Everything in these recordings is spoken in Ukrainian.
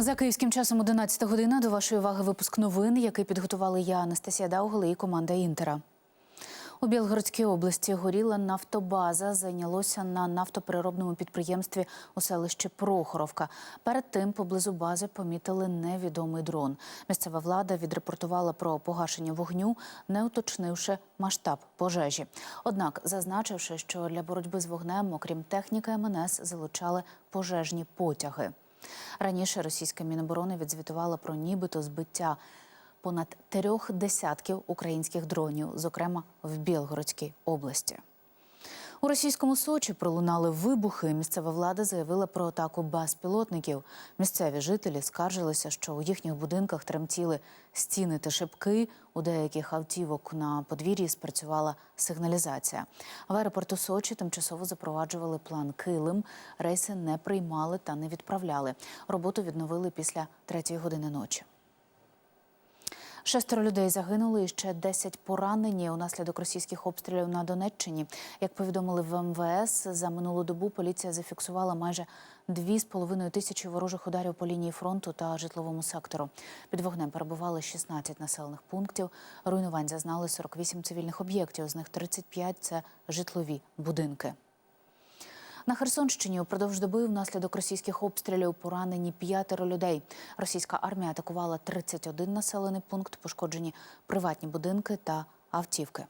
За київським часом 11 година до вашої уваги випуск новин, який підготували я, Анастасія Даугла і команда Інтера. У Білгородській області горіла нафтобаза. Зайнялося на нафтопереробному підприємстві у селищі Прохоровка. Перед тим поблизу бази помітили невідомий дрон. Місцева влада відрепортувала про погашення вогню, не уточнивши масштаб пожежі. Однак, зазначивши, що для боротьби з вогнем, окрім техніки МНС, залучали пожежні потяги. Раніше російська міноборони відзвітувала про нібито збиття понад трьох десятків українських дронів, зокрема в Білгородській області. У російському Сочі пролунали вибухи. Місцева влада заявила про атаку безпілотників. Місцеві жителі скаржилися, що у їхніх будинках тремтіли стіни та шибки. У деяких автівок на подвір'ї спрацювала сигналізація. В аеропорту Сочі тимчасово запроваджували план Килим. Рейси не приймали та не відправляли. Роботу відновили після третьої години ночі. Шестеро людей загинули і ще 10 поранені унаслідок російських обстрілів на Донеччині. Як повідомили в МВС, за минулу добу поліція зафіксувала майже 2,5 тисячі ворожих ударів по лінії фронту та житловому сектору. Під вогнем перебували 16 населених пунктів. Руйнувань зазнали 48 цивільних об'єктів, з них 35 – це житлові будинки. На Херсонщині упродовж доби внаслідок російських обстрілів поранені п'ятеро людей. Російська армія атакувала 31 населений пункт, пошкоджені приватні будинки та автівки.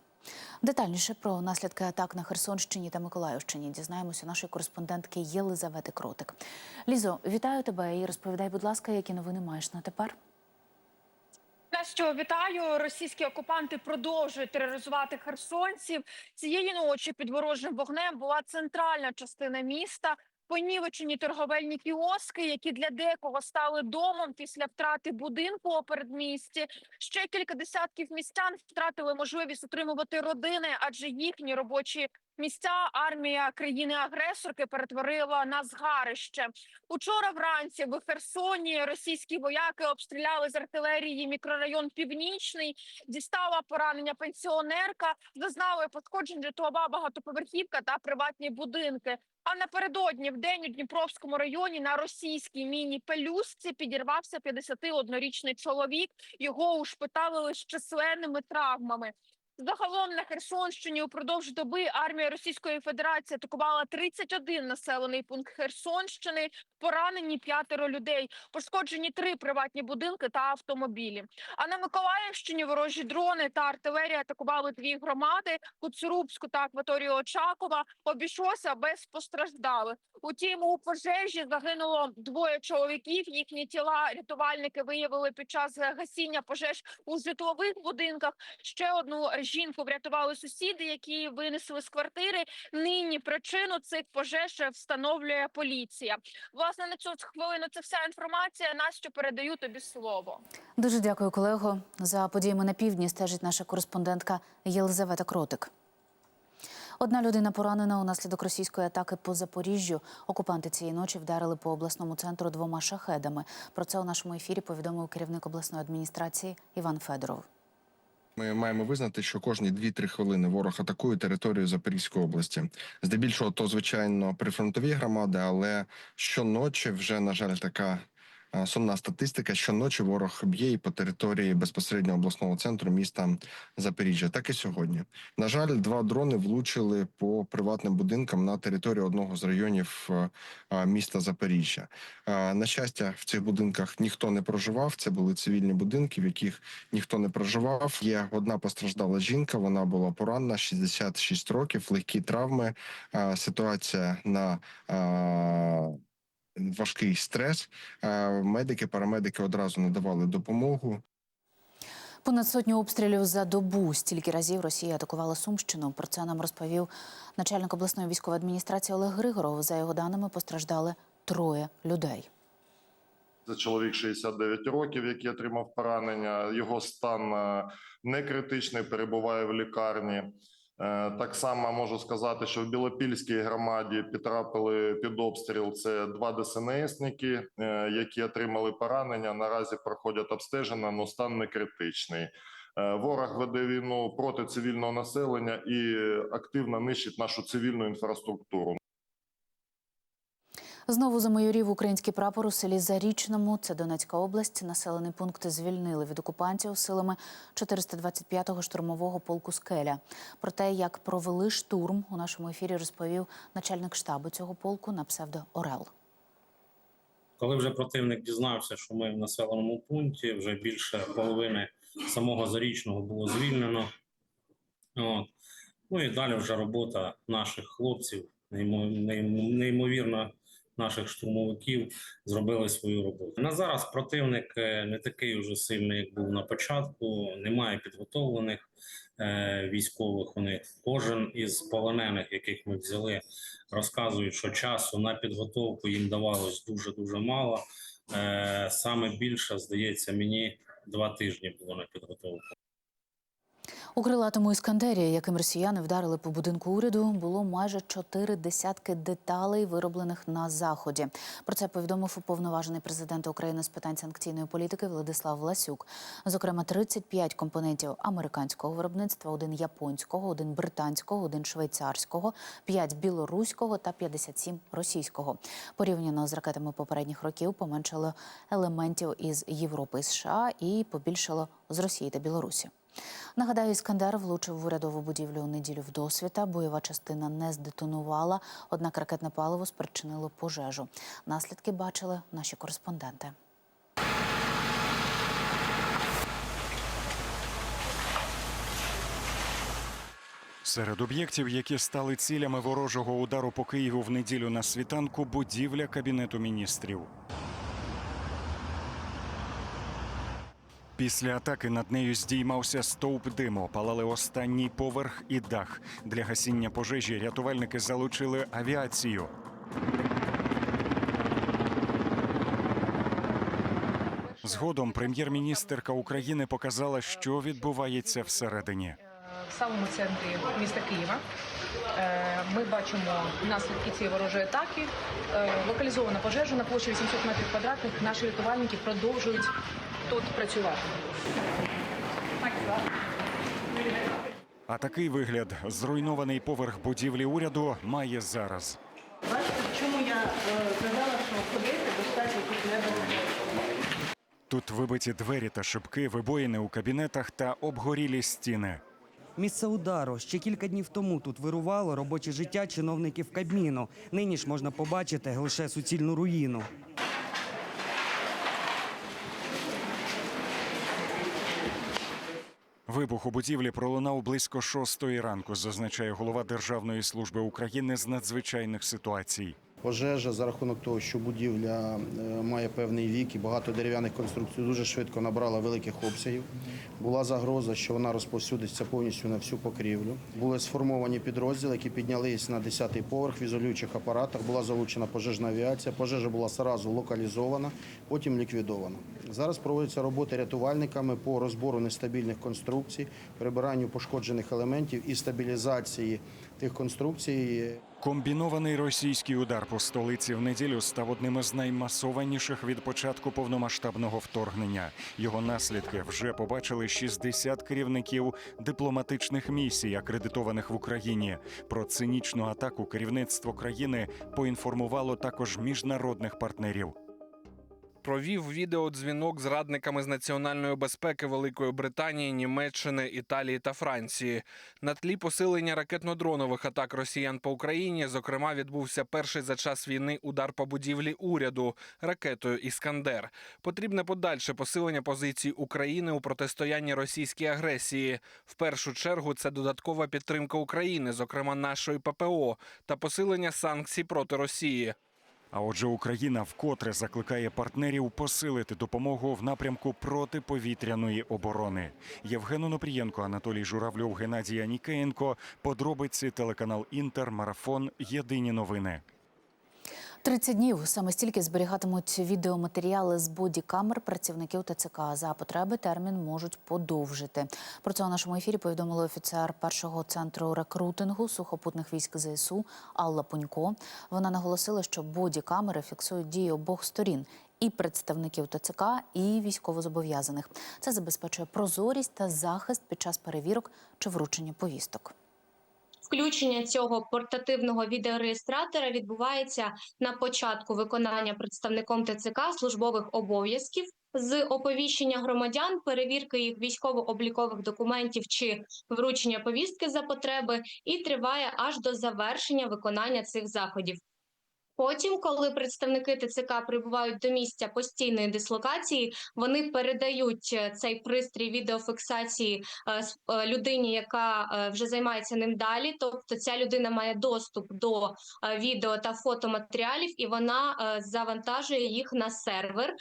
Детальніше про наслідки атак на Херсонщині та Миколаївщині дізнаємося нашої кореспондентки Єлизавети Кротик. Лізо, вітаю тебе і розповідай, будь ласка, які новини маєш на тепер. Настю, вітаю. Російські окупанти продовжують тероризувати херсонців. Цієї ночі під ворожим вогнем була центральна частина міста. Понівечені торговельні кіоски, які для декого стали домом після втрати будинку у передмісті. Ще кілька десятків містян втратили можливість утримувати родини, адже їхні робочі місця армія країни-агресорки перетворила на згарище. Учора вранці в Херсоні російські вояки обстріляли з артилерії мікрорайон Північний. Дістала поранення пенсіонерка, зазнали пошкоджень житлова багатоповерхівка та приватні будинки. А напередодні в день у Дніпровському районі на російській міні-пелюсці підірвався 51-річний чоловік. Його ушпиталили з численними травмами. Загалом на Херсонщині упродовж доби армія Російської Федерації атакувала 31 населений пункт Херсонщини. Поранені п'ятеро людей, пошкоджені три приватні будинки та автомобілі. А на Миколаївщині ворожі дрони та артилерія атакували дві громади Куцурубську та акваторію Очакова. Обійшлося без постраждалих. Утім, у пожежі загинуло двоє чоловіків. Їхні тіла рятувальники виявили під час гасіння пожеж у житлових будинках. Ще одну жінку врятували сусіди, які винесли з квартири. Нині причину цих пожеж встановлює поліція. Власне, на цю хвилину це вся інформація. Настю передаю тобі слово. Дуже дякую, колего. За подіями на півдні стежить наша кореспондентка Єлизавета Кротик. Одна людина поранена унаслідок російської атаки по Запоріжжю. Окупанти цієї ночі вдарили по обласному центру двома шахедами. Про це у нашому ефірі повідомив керівник обласної адміністрації Іван Федоров. Ми маємо визнати, що кожні 2-3 хвилини ворог атакує територію Запорізької області. Здебільшого, то звичайно прифронтові громади, але щоночі вже на жаль така. А, Сумна статистика, щоночі ворог б'є і по території безпосередньо обласного центру міста Запоріжжя. Так і сьогодні. На жаль, два дрони влучили по приватним будинкам на території одного з районів е, міста Запоріжжя. На щастя, в цих будинках ніхто не проживав. Це були цивільні будинки, в яких ніхто не проживав. Є одна постраждала жінка. Вона була поранена, 66 років, легкі травми. Ситуація на важкий стрес. Медики, парамедики одразу надавали допомогу. Понад сотню обстрілів за добу. Стільки разів Росія атакувала Сумщину. Про це нам розповів начальник обласної військової адміністрації Олег Григоров. За його даними постраждали троє людей. Це чоловік 69 років, який отримав поранення. Його стан е, не критичний, перебуває в лікарні. Е, Так само можу сказати, що в Білопільській громаді потрапили під обстріл. Це два ДСНСники, е, які отримали поранення. Наразі проходять обстеження, але стан не критичний. Е, Ворог веде війну проти цивільного населення і активно нищить нашу цивільну інфраструктуру. Знову замайорів український прапор у селі Зарічному. Це Донецька область. Населений пункт звільнили від окупантів силами 425-го штурмового полку Скеля. Про те, як провели штурм, у нашому ефірі розповів начальник штабу цього полку на псевдо Орел. Коли вже противник дізнався, що ми в населеному пункті, вже більше половини самого зарічного було звільнено. От. Ну і далі вже робота наших хлопців, неймо- неймо- неймовірно наших штурмовиків зробили свою роботу. На зараз противник е, не такий вже сильний, як був на початку. Немає підготовлених е, військових. Них кожен із полонених, яких ми взяли, розказують, що часу на підготовку їм давалось дуже дуже мало. Е, саме більше здається мені два тижні було на підготовку. У крилатому іскандері, яким росіяни вдарили по будинку уряду, було майже чотири десятки деталей, вироблених на заході. Про це повідомив уповноважений президента України з питань санкційної політики Владислав Власюк. Зокрема, 35 компонентів американського виробництва, один японського, один британського, один швейцарського, 5 білоруського та 57 російського. Порівняно з ракетами попередніх років поменшало елементів із Європи і США і побільшало з Росії та Білорусі. Нагадаю, Іскандер влучив в урядову будівлю у неділю в досвіта. Бойова частина не здетонувала, однак ракетне паливо спричинило пожежу. Наслідки бачили наші кореспонденти. Серед об'єктів, які стали цілями ворожого удару по Києву в неділю на світанку, будівля кабінету міністрів. Після атаки над нею здіймався стовп диму, палали останній поверх і дах. Для гасіння пожежі рятувальники залучили авіацію. Згодом прем'єр-міністерка України показала, що відбувається всередині. в самому центрі міста Києва. Е, Ми бачимо наслідки цієї ворожої атаки. Е, Локалізована пожежа на площі 800 метрів квадратних. Наші рятувальники продовжують тут працювати. А такий вигляд зруйнований поверх будівлі уряду має зараз. Бачите, чому я е, казала, що ходити достатньо тут не було. Тут вибиті двері та шибки, вибоїни у кабінетах та обгорілі стіни. Місце удару ще кілька днів тому тут вирувало робоче життя чиновників Кабміну. Нині ж можна побачити лише суцільну руїну. Вибух у будівлі пролунав близько шостої ранку, зазначає голова Державної служби України з надзвичайних ситуацій. Пожежа за рахунок того, що будівля е, має певний вік і багато дерев'яних конструкцій, дуже швидко набрала великих обсягів. Була загроза, що вона розповсюдиться повністю на всю покрівлю. Були сформовані підрозділи, які піднялись на 10-й поверх в ізолюючих апаратах. Була залучена пожежна авіація. Пожежа була сразу локалізована, потім ліквідована. Зараз проводяться роботи рятувальниками по розбору нестабільних конструкцій, прибиранню пошкоджених елементів і стабілізації тих конструкцій. Комбінований російський удар по столиці в неділю став одним із наймасованіших від початку повномасштабного вторгнення. Його наслідки вже побачили 60 керівників дипломатичних місій, акредитованих в Україні. Про цинічну атаку керівництво країни поінформувало також міжнародних партнерів. Провів відеодзвінок з радниками з національної безпеки Великої Британії, Німеччини, Італії та Франції. На тлі посилення ракетно-дронових атак росіян по Україні, зокрема, відбувся перший за час війни удар по будівлі уряду ракетою Іскандер. Потрібне подальше посилення позицій України у протистоянні російській агресії. В першу чергу це додаткова підтримка України, зокрема нашої ППО, та посилення санкцій проти Росії. А отже, Україна вкотре закликає партнерів посилити допомогу в напрямку протиповітряної оборони. Євген Онопрієнко, Анатолій Журавльов, Геннадій Анікеєнко. Подробиці телеканал Інтер, Марафон. Єдині новини. 30 днів саме стільки зберігатимуть відеоматеріали з бодікамер працівників ТЦК. За потреби термін можуть подовжити. Про це у нашому ефірі повідомила офіцер першого центру рекрутингу сухопутних військ ЗСУ Алла Пунько. Вона наголосила, що бодікамери фіксують дії обох сторін. І представників ТЦК, і військовозобов'язаних. Це забезпечує прозорість та захист під час перевірок чи вручення повісток. Включення цього портативного відеореєстратора відбувається на початку виконання представником ТЦК службових обов'язків з оповіщення громадян, перевірки їх військово-облікових документів чи вручення повістки за потреби, і триває аж до завершення виконання цих заходів. Потім, коли представники ТЦК прибувають до місця постійної дислокації, вони передають е, цей пристрій відеофіксації е, е, людині, яка вже займається ним далі. Тобто, ця людина має доступ до відео та фотоматеріалів, і вона завантажує їх на сервер.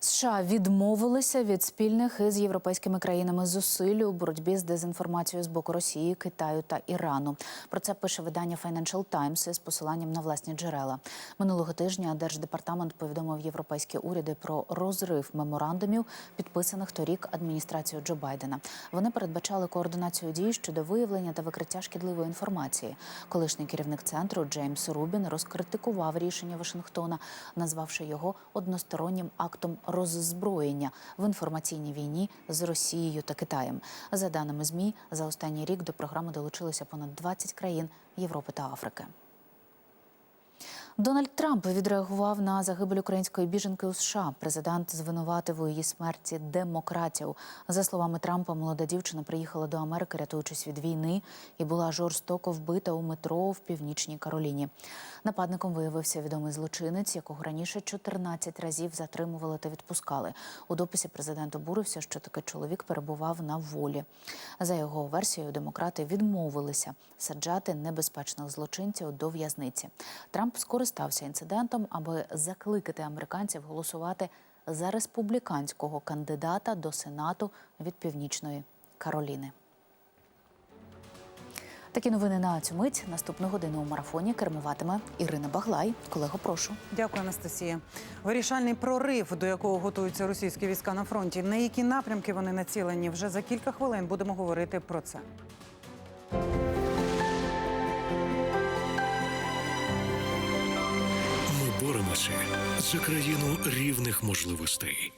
США відмовилися від спільних із європейськими країнами зусиль у боротьбі з дезінформацією з боку Росії, Китаю та Ірану. Про це пише видання Financial Times із посиланням на власні джерела. Минулого тижня держдепартамент повідомив європейські уряди про розрив меморандумів, підписаних торік адміністрацією Джо Байдена. Вони передбачали координацію дій щодо виявлення та викриття шкідливої інформації. Колишній керівник центру Джеймс Рубін розкритикував рішення Вашингтона, назвавши його одностороннім актом роззброєння в інформаційній війні з Росією та Китаєм. За даними змі, за останній рік до програми долучилися понад 20 країн Європи та Африки. Дональд Трамп відреагував на загибель української біженки у США. Президент звинуватив у її смерті демократів. За словами Трампа, молода дівчина приїхала до Америки, рятуючись від війни, і була жорстоко вбита у метро в північній Кароліні. Нападником виявився відомий злочинець, якого раніше 14 разів затримували та відпускали. У дописі президент обурився, що такий чоловік перебував на волі. За його версією, демократи відмовилися саджати небезпечних злочинців до в'язниці. Трамп скористався інцидентом, аби закликати американців голосувати за республіканського кандидата до Сенату від Північної Кароліни. Такі новини на цю мить. Наступну годину у марафоні кермуватиме Ірина Баглай. Колего, прошу. Дякую, Анастасія. Вирішальний прорив, до якого готуються російські війська на фронті. На які напрямки вони націлені? Вже за кілька хвилин будемо говорити про це. Ми за країну рівних можливостей.